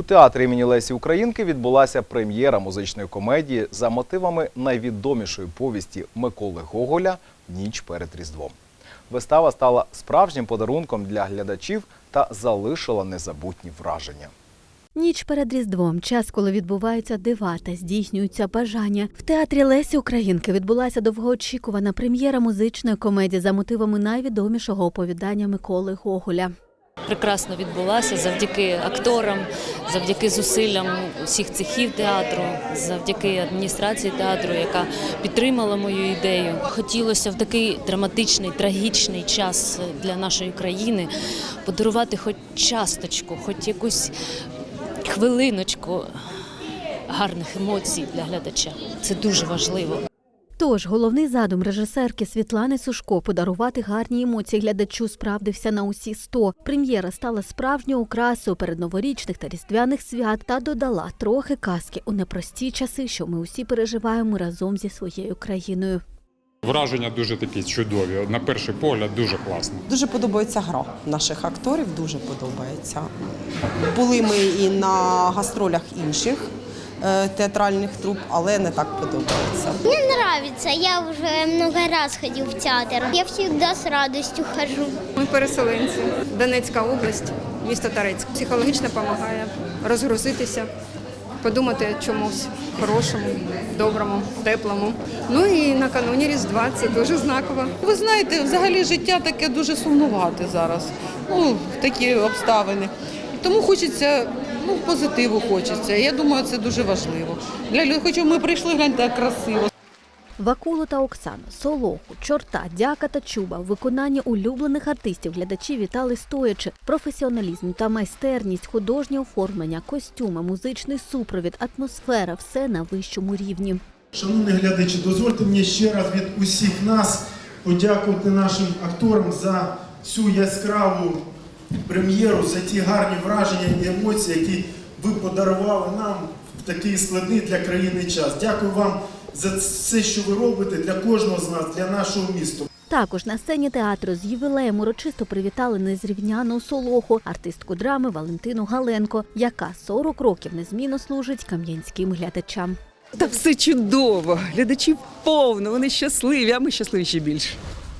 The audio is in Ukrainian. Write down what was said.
У театрі імені Лесі Українки відбулася прем'єра музичної комедії за мотивами найвідомішої повісті Миколи Гоголя Ніч перед Різдвом. Вистава стала справжнім подарунком для глядачів та залишила незабутні враження. Ніч перед Різдвом, час, коли відбуваються дива та здійснюються бажання. В театрі Лесі Українки відбулася довгоочікувана прем'єра музичної комедії за мотивами найвідомішого оповідання Миколи Гоголя. Прекрасно відбулася завдяки акторам, завдяки зусиллям усіх цехів театру, завдяки адміністрації театру, яка підтримала мою ідею. Хотілося в такий драматичний, трагічний час для нашої країни подарувати хоч часточку, хоч якусь хвилиночку гарних емоцій для глядача. Це дуже важливо. Тож головний задум режисерки Світлани Сушко подарувати гарні емоції глядачу справдився на усі 100. Прем'єра стала справжньою окрасою передноворічних та різдвяних свят та додала трохи казки у непрості часи, що ми усі переживаємо разом зі своєю країною. Враження дуже такі чудові. На перший погляд дуже класно. Дуже подобається гра наших акторів, дуже подобається. Були ми і на гастролях інших театральних труп, але не так подобається. Мне нравится, я уже много раз ходил в театр. Я всегда с радостью хожу. Ми переселенці, Донецька область, місто Торецьк. Психологічно допомагає розгрузитися, подумати чомусь хорошому, доброму, теплому. Ну і накануні Різдва це дуже знаково. Ви знаєте, взагалі життя таке дуже сумнувате зараз. Ну, такі обставини. Тому хочеться, ну, позитиву хочеться. Я думаю, це дуже важливо. Для людей, хоча ми прийшли, гляньте, як красиво. Вакулу та Оксану, Солоху, Чорта, Дяка та Чуба в виконанні улюблених артистів глядачі вітали стоячи. Професіоналізм та майстерність, художнє оформлення, костюми, музичний супровід, атмосфера все на вищому рівні. Шановні глядачі, дозвольте мені ще раз від усіх нас подякувати нашим акторам за цю яскраву прем'єру, за ті гарні враження і емоції, які ви подарували нам в такий складний для країни час. Дякую вам за все, що ви робите для кожного з нас, для нашого міста. Також на сцені театру з ювілеєм урочисто привітали незрівняну Солоху, артистку драми Валентину Галенко, яка 40 років незмінно служить кам'янським глядачам. Та все чудово. Глядачів повно, вони щасливі, а ми щасливі ще більше.